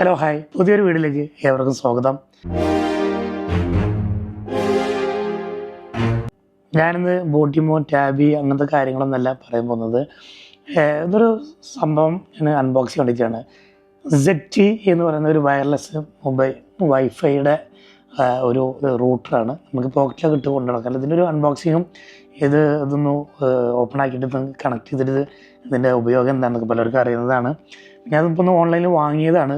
Hello hi. പുതിയൊരു വീഡിയോയിലേക്ക് ഏവർക്കും സ്വാഗതം. ഞാനിന്ന് ബോട്ടിമോ ടാബി അങ്ങനത്തെ കാര്യങ്ങളൊന്നല്ല പറയാൻ പോകുന്നത്. ഇതൊരു സംഭവം ഞാൻ അൺബോക്സ് ചെയ്തിട്ടാണ് സെഡ് എന്ന് പറയുന്ന ഒരു വയർലെസ് മൊബൈൽ വൈഫൈയുടെ ഒരു റൂട്ടറാണ് നമുക്ക് പോക്കറ്റിലൊക്കെ ഇട്ട് കൊണ്ടു നടക്കാം ഇതിന്റെ ഒരു അൺബോക്സിങ്ങും ഇത് ഇതൊന്ന് ഓപ്പൺ ആക്കിയിട്ട് കണക്ട് ചെയ്തിട്ട് ഇതിന്റെ ഉപയോഗം എന്താണെന്നൊക്കെ പലർക്കും അറിയുന്നതാണ്. ഞാനിപ്പോൾ ഒന്ന് ഓൺലൈനിൽ വാങ്ങിയതാണ്.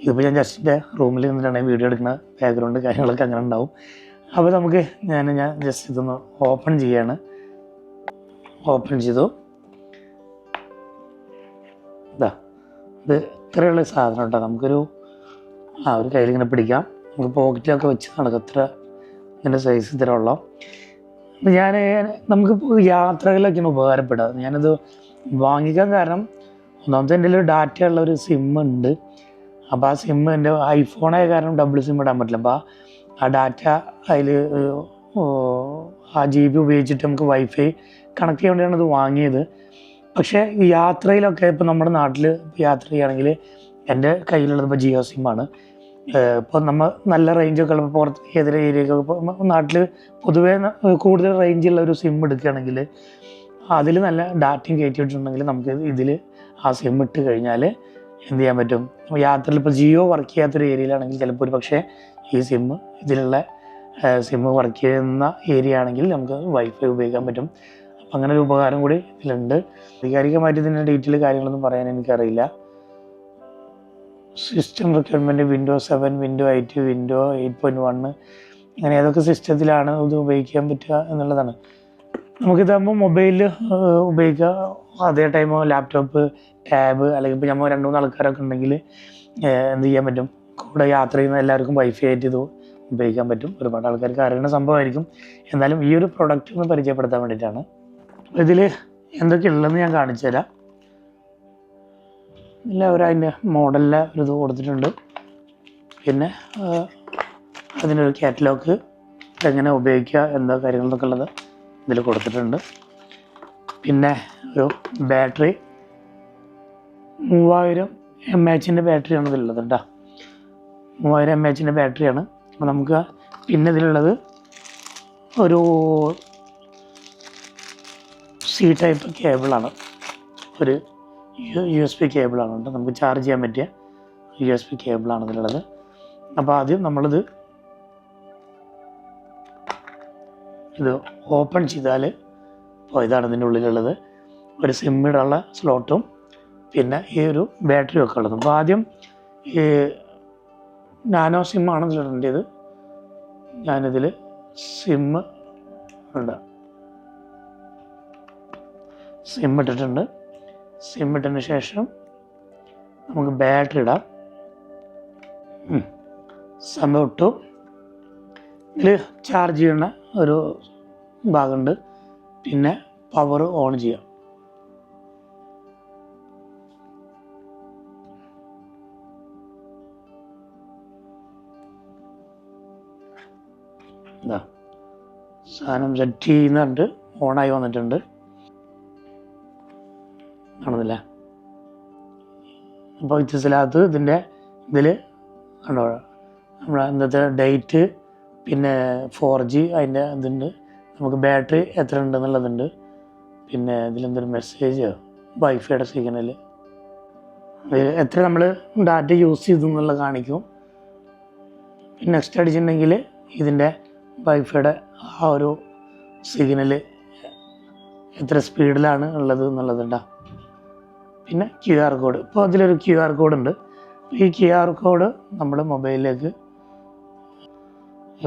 ഇതിപ്പോൾ ഞാൻ ജസ്റ്റിന്റെ റൂമിൽ നിന്നിട്ടാണ് വീഡിയോ എടുക്കുന്ന ബാക്ക്ഗ്രൗണ്ട് കാര്യങ്ങളൊക്കെ അങ്ങനെ ഉണ്ടാവും. അപ്പോൾ നമുക്ക് ഞാൻ ഞാൻ ജസ്റ്റ് ഇതൊന്ന് ഓപ്പൺ ചെയ്യാണ്. ഓപ്പൺ ചെയ്തു. ഇതാ ഇത് ഇത്രയുള്ള സാധനം കേട്ടോ. നമുക്കൊരു ആ ഒരു കയ്യിൽ ഇങ്ങനെ പിടിക്കാം. നമുക്ക് പോക്കറ്റിലൊക്കെ വെച്ച് നടക്കും ഇത്ര ഇതിന്റെ സൈസ് ഇത്ര ഉള്ള. ഞാൻ നമുക്ക് യാത്രകളിലൊക്കെയാണ് ഉപകാരപ്പെടുക. ഞാനത് വാങ്ങിക്കാൻ കാരണം ഒന്നാമത്തെ എന്റെ ഒരു ഡാറ്റ ഉള്ള ഒരു സിം ഉണ്ട്. അപ്പോൾ ആ സിം എന്റെ ഐഫോണായ കാരണം ഡബിൾ സിം ഇടാൻ പറ്റില്ല. അപ്പോൾ ആ ഡാറ്റ അതിൽ ആ ജി ബി ഉപയോഗിച്ചിട്ട് നമുക്ക് വൈഫൈ കണക്ട് ചെയ്യാൻ വേണ്ടിയാണ് ഇത് വാങ്ങിയത്. പക്ഷേ യാത്രയിലൊക്കെ ഇപ്പോൾ നമ്മുടെ നാട്ടിൽ യാത്ര ചെയ്യുകയാണെങ്കിൽ എന്റെ കയ്യിലുള്ളത് ഇപ്പോൾ ജിയോ സിമ്മാണ് ഇപ്പോൾ നമ്മൾ നല്ല റേഞ്ചൊക്കെ ഉള്ളപ്പോൾ പുറത്ത് ഏതൊരു ഏരിയയൊക്കെ ഇപ്പോൾ നാട്ടിൽ പൊതുവേ കൂടുതൽ റേഞ്ചുള്ള ഒരു സിം എടുക്കുകയാണെങ്കിൽ അതിൽ നല്ല ഡാറ്റയും കയറ്റിയിട്ടുണ്ടെങ്കിൽ നമുക്ക് ഇതിൽ ആ സിം ഇട്ട് കഴിഞ്ഞാൽ എന്ത് ചെയ്യാൻ പറ്റും? യാത്രയിൽ ഇപ്പോൾ ജിയോ വർക്ക് ചെയ്യാത്തൊരു ഏരിയയിലാണെങ്കിൽ ചിലപ്പോൾ ഒരു പക്ഷേ ഈ സിം ഇതിലുള്ള സിം വർക്ക് ചെയ്യുന്ന ഏരിയ ആണെങ്കിൽ നമുക്ക് വൈഫൈ ഉപയോഗിക്കാൻ പറ്റും. അപ്പം അങ്ങനെ ഒരു ഉപകാരം കൂടി ഇതിലുണ്ട്. ആധികാരികമായിട്ട് ഇതിന്റെ ഡീറ്റെയിൽ കാര്യങ്ങളൊന്നും പറയാൻ എനിക്കറിയില്ല. System requirement window seven window eight window eight point one അങ്ങനെ ഏതൊക്കെ സിസ്റ്റത്തിലാണ് ഇത് ഉപയോഗിക്കാൻ പറ്റുക എന്നുള്ളതാണ്. നമുക്കിതാകുമ്പോൾ മൊബൈലിൽ ഉപയോഗിക്കുക അതേ ടൈം ലാപ്ടോപ്പ് ടാബ് അല്ലെങ്കിൽ ഇപ്പോൾ നമ്മൾ രണ്ട് മൂന്ന് ആൾക്കാരൊക്കെ ഉണ്ടെങ്കിൽ എന്ത് ചെയ്യാൻ പറ്റും? കൂടെ യാത്ര ചെയ്യുന്ന എല്ലാവർക്കും വൈഫൈ ആയിട്ട് ഇത് ഉപയോഗിക്കാൻ പറ്റും. ഒരുപാട് ആൾക്കാർക്ക് അറിയുന്ന സംഭവമായിരിക്കും. എന്നാലും ഈ ഒരു പ്രൊഡക്റ്റ് ഒന്ന് പരിചയപ്പെടുത്താൻ വേണ്ടിയിട്ടാണ്. ഇതിൽ എന്തൊക്കെ ഉള്ളതെന്ന് ഞാൻ കാണിച്ചു തരാം. എല്ലാവരും അതിന്റെ മോഡലിലെ ഒരു ഇത് കൊടുത്തിട്ടുണ്ട്. പിന്നെ അതിനൊരു കാറ്റലോഗ് എങ്ങനെ ഉപയോഗിക്കുക എന്താ കാര്യങ്ങളെന്നൊക്കെ ഉള്ളത് ഇതിൽ കൊടുത്തിട്ടുണ്ട്. പിന്നെ ഒരു ബാറ്ററി മൂവായിരം എം എച്ചിന്റെ ബാറ്ററിയാണ് ഇതിലുള്ളത് കേട്ടോ മൂവായിരം എം എച്ചിന്റെ ബാറ്ററിയാണ്. അപ്പോൾ നമുക്ക് പിന്നെ ഇതിലുള്ളത് ഒരു സി ടൈപ്പ് കേബിളാണ് ഒരു യു എസ് പി കേബിളാണ് കേട്ടോ നമുക്ക് ചാർജ് ചെയ്യാൻ പറ്റിയ യു എസ് പി കേബിളാണ് ഇതിലുള്ളത്. അപ്പോൾ ആദ്യം നമ്മളിത് ഇത് ഓപ്പൺ ചെയ്താൽ അപ്പോൾ ഇതാണ് ഇതിന്റെ ഉള്ളിലുള്ളത്. ഒരു സിമ്മിടുള്ള സ്ലോട്ടും പിന്നെ ഈ ഒരു ബാറ്ററി ഒക്കെ ഉള്ളത്. അപ്പോൾ ആദ്യം ഈ നാനോ സിമ്മാണ് ഇതിലിടേണ്ടത് ഞാനിതിൽ സിമ്മ് ഉണ്ട് സിം ഇട്ടിട്ടുണ്ട്. സിം ഇട്ടതിന് ശേഷം നമുക്ക് ബാറ്ററി ഇടാം. സംഭവം ഇട്ടു ഇതിൽ ചാർജ് ചെയ്യുന്ന ഒരു ഭാഗമുണ്ട്. പിന്നെ പവർ ഓൺ ചെയ്യാം. സാധനം സെറ്റ് ചെയ്യുന്നുണ്ട് ഓണായി വന്നിട്ടുണ്ട്. കാണുന്നില്ല? അപ്പോൾ വ്യത്യസ്തത്തിനകത്ത് ഇതിന്റെ ഇതിൽ കണ്ടോ? നമ്മുടെ ഇന്നത്തെ ഡേറ്റ് പിന്നെ ഫോർ ജി അതിന്റെ ഇതുണ്ട്. നമുക്ക് ബാറ്ററി എത്ര ഉണ്ടെന്നുള്ളതുണ്ട് പിന്നെ ഇതിലെന്തൊരു മെസ്സേജ് വൈഫൈയുടെ സിഗ്നൽ എത്ര നമ്മൾ ഡാറ്റ യൂസ് ചെയ്തു എന്നുള്ളത് കാണിക്കും. നെക്സ്റ്റ് അടിച്ചിട്ടുണ്ടെങ്കിൽ ഇതിന്റെ വൈഫൈയുടെ ആ ഒരു സിഗ്നൽ എത്ര സ്പീഡിലാണ് ഉള്ളത് എന്നുള്ളതുണ്ടാ. പിന്നെ ക്യു ആർ കോഡ് ഇപ്പോൾ അതിലൊരു ക്യു ആർ കോഡ് ഉണ്ട്. ഈ ക്യു ആർ കോഡ് നമ്മുടെ മൊബൈലിലേക്ക്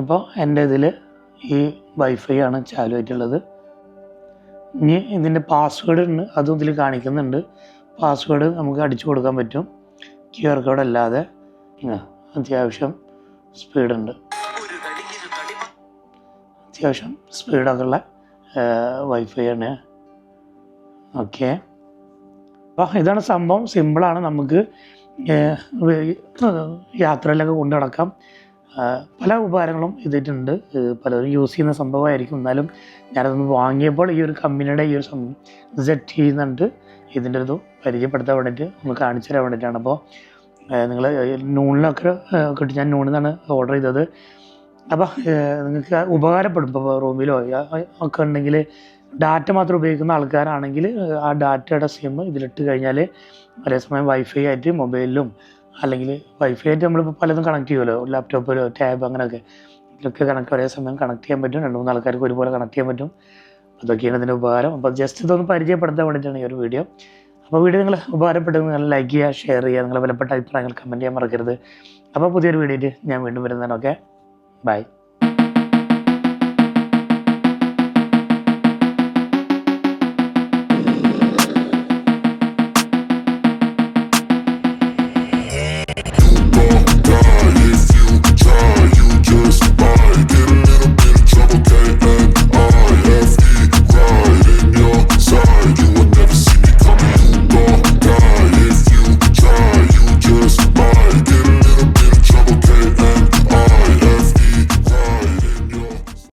ഇപ്പോൾ എന്റെ ഇതിൽ ഈ വൈഫൈ ആണ് ചാലു ആയിട്ടുള്ളത് ഇനി ഇതിന്റെ പാസ്വേഡ് ഉണ്ട് അതും ഇതിൽ കാണിക്കുന്നുണ്ട്. പാസ്വേഡ് നമുക്ക് അടിച്ചു കൊടുക്കാൻ പറ്റും. ക്യു ആർ കോഡ് അല്ലാതെ. അത്യാവശ്യം സ്പീഡുണ്ട് അത്യാവശ്യം സ്പീഡൊക്കെ ഉള്ള വൈഫൈ ആണ്. ഓക്കെ. അപ്പോൾ ഇതാണ് സംഭവം. സിമ്പിളാണ് നമുക്ക് യാത്രയിലൊക്കെ കൊണ്ടു നടക്കാം. പല ഉപകാരങ്ങളും ഇതിട്ടുണ്ട് പലരും യൂസ് ചെയ്യുന്ന സംഭവമായിരിക്കും. എന്നാലും ഞാനതൊന്ന് വാങ്ങിയപ്പോൾ ഈ ഒരു കമ്പനിയുടെ ഈ ഒരു സംഭവം സെറ്റ് ചെയ്യുന്നുണ്ട്. ഇതിന്റെ ഒരു പരിചയപ്പെടുത്താൻ വേണ്ടിയിട്ട് ഒന്ന് കാണിച്ചു തരാൻ വേണ്ടിയിട്ടാണ്. അപ്പോൾ നിങ്ങൾ നൂണിലൊക്കെ കിട്ടി. ഞാൻ നൂണിൽ നിന്നാണ് ഓർഡർ ചെയ്തത്. അപ്പോൾ നിങ്ങൾക്ക് ഉപകാരപ്പെടും. ഇപ്പോൾ റൂമിലോ ഒക്കെ ഉണ്ടെങ്കിൽ ഡാറ്റ മാത്രം ഉപയോഗിക്കുന്ന ആൾക്കാരാണെങ്കിൽ ആ ഡാറ്റയുടെ സിം ഇതിലിട്ട് കഴിഞ്ഞാൽ ഒരേ സമയം വൈഫൈ ആയിട്ട് മൊബൈലിലും അല്ലെങ്കിൽ വൈഫൈ ആയിട്ട് നമ്മളിപ്പോൾ പലതും കണക്ട് ചെയ്യുമല്ലോ ലാപ്ടോപ്പിലോ ടാബ് അങ്ങനെയൊക്കെ. ഇതിലൊക്കെ കണക്ട് ഒരേ സമയം കണക്ട് ചെയ്യാൻ പറ്റും. രണ്ട് മൂന്ന് ആൾക്കാർക്ക് ഒരുപോലെ കണക്ട് ചെയ്യാൻ പറ്റും. അതൊക്കെയാണ് ഇതിന്റെ ഉപകാരം. അപ്പോൾ ജസ്റ്റ് ഇതൊന്ന് പരിചയപ്പെടുത്താൻ വേണ്ടിയിട്ടാണ് ഈ ഒരു വീഡിയോ അപ്പോൾ വീഡിയോ നിങ്ങൾ ഉപകാരപ്പെട്ടത് നിങ്ങൾ ലൈക്ക് ചെയ്യുക ഷെയർ ചെയ്യുക. നിങ്ങളെ വിലപ്പെട്ട അഭിപ്രായങ്ങൾ കമന്റ് ചെയ്യാൻ മറക്കരുത്. അപ്പോൾ പുതിയൊരു വീഡിയോയിൽ ഞാൻ വീണ്ടും വരുന്നതാണ്. Okay bye